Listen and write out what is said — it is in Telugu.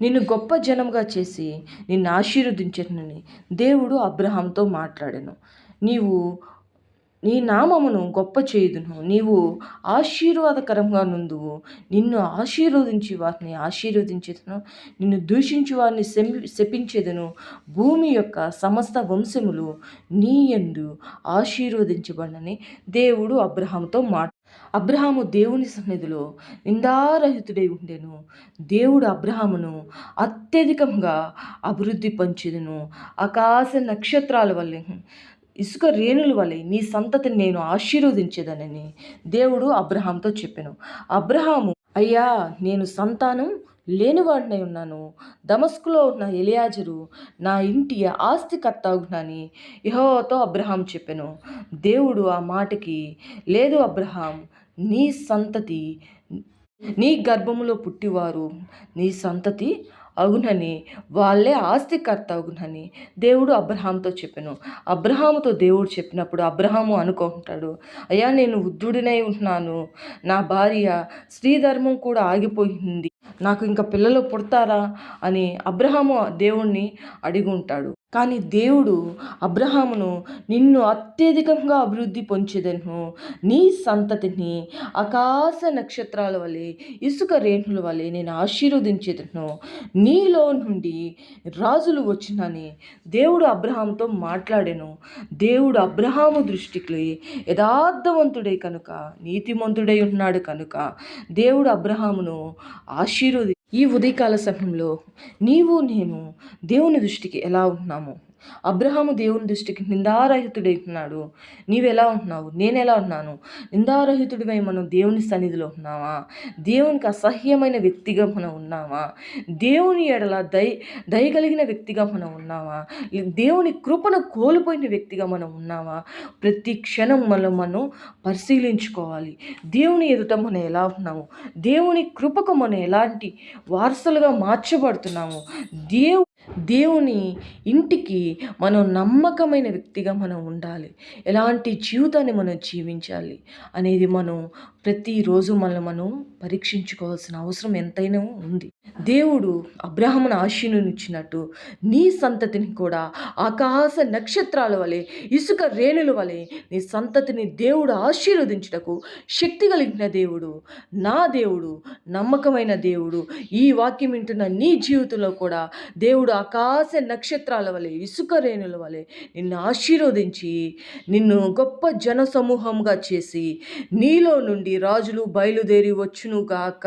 నిన్ను గొప్ప జనంగా చేసి నిన్ను ఆశీర్వదించనని దేవుడు అబ్రహాంతో మాట్లాడాను. నీవు నీ నామమును గొప్ప చేయుదును. నీవు ఆశీర్వాదకరంగా నుందువు. నిన్ను ఆశీర్వదించి వారిని ఆశీర్వదించేదను. నిన్ను దూషించి వారిని శపించేదను. భూమి యొక్క సమస్త వంశములు నీ ఎందు ఆశీర్వదించబడని దేవుడు అబ్రహాంతో మాట. అబ్రహాము దేవుని సన్నిధిలో నిందారహితుడై ఉండెను. దేవుడు అబ్రహామును అత్యధికంగా అభివృద్ధి పంచెదను. ఆకాశ నక్షత్రాల వల్లే ఇసుక రేణుల వలె నీ సంతతిని నేను ఆశీర్వదించేదనని దేవుడు అబ్రహాంతో చెప్పాను. అబ్రహాము అయ్యా నేను సంతానం లేనివాడినై ఉన్నాను. దమస్కులో ఉన్న ఎలియాజరు నా ఇంటి ఆస్తి కత్తాగునని యహోతో అబ్రహాం చెప్పాను. దేవుడు ఆ మాటకి లేదు అబ్రహాం నీ సంతతి నీ గర్భములో పుట్టివారు నీ సంతతి అగునని వాళ్ళే ఆస్తికర్త అగునని దేవుడు అబ్రహాంతో చెప్పాను. అబ్రహాముతో దేవుడు చెప్పినప్పుడు అబ్రహాము అనుకుంటాడు అయ్యా నేను వృద్ధుడినై ఉంటున్నాను. నా భార్య స్త్రీధర్మం కూడా ఆగిపోయింది. నాకు ఇంకా పిల్లలు పుడతారా? అని అబ్రహాము దేవుణ్ణి అడిగి ఉంటాడు కానీ దేవుడు అబ్రహామును నిన్ను అత్యధికంగా అభివృద్ధి పొంచేదను. నీ సంతతిని ఆకాశ నక్షత్రాల వలె ఇసుక రేణుల వలె నేను ఆశీర్వదించేదను. నీలో నుండి రాజులు వచ్చినని దేవుడు అబ్రహాంతో మాట్లాడాను. దేవుడు అబ్రహాము దృష్టికి యథార్థవంతుడై కనుక నీతిమంతుడై ఉన్నాడు కనుక దేవుడు అబ్రహామును ఆశీర్వది ఈ ఉదయకాల సమయంలో నీవు నేను దేవుని దృష్టికి ఎలా ఉన్నాము అబ్రహాము దేవుని దృష్టికి నిందారహితుడై ఉన్నాడు నీవు ఎలా ఉంటున్నావు? నేను ఎలా ఉన్నాను? నిందారహితుడివై మనం దేవుని సన్నిధిలో ఉన్నావా? దేవునికి అసహ్యమైన వ్యక్తిగా మనం ఉన్నావా? దేవుని ఎడల దయ దయగలిగిన వ్యక్తిగా మనం ఉన్నావా? దేవుని కృపను కోల్పోయిన వ్యక్తిగా మనం ఉన్నావా? ప్రతి క్షణం మనం మనం పరిశీలించుకోవాలి. దేవుని ఎదుట మనం ఎలా ఉన్నాము? దేవుని కృపకు మనం ఎలాంటి వారసులుగా మార్చబడుతున్నాము? దేవు దేవుని ఇంటికి మనం నమ్మకమైన వ్యక్తిగా మనం ఉండాలి. ఎలాంటి జీవితాన్ని మనం జీవించాలి అనేది మనం ప్రతిరోజు మనం మనం పరీక్షించుకోవాల్సిన అవసరం ఎంతైనా ఉంది. దేవుడు అబ్రాహ్మను ఆశీనునిచ్చినట్టు నీ సంతతిని కూడా ఆకాశ నక్షత్రాల వలె ఇసుక రేణుల వలె నీ సంతతిని దేవుడు ఆశీర్వదించుటకు శక్తి కలిగిన దేవుడు నా దేవుడు నమ్మకమైన దేవుడు ఈ వాక్యం వింటున్న నీ జీవితంలో కూడా దేవుడు ఆకాశ నక్షత్రాల వలె ఇసుక రేణుల వలె నిన్ను ఆశీర్వదించి నిన్ను గొప్ప జన సమూహంగా చేసి నీలో నుండి రాజులు బయలుదేరి వచ్చునుగాక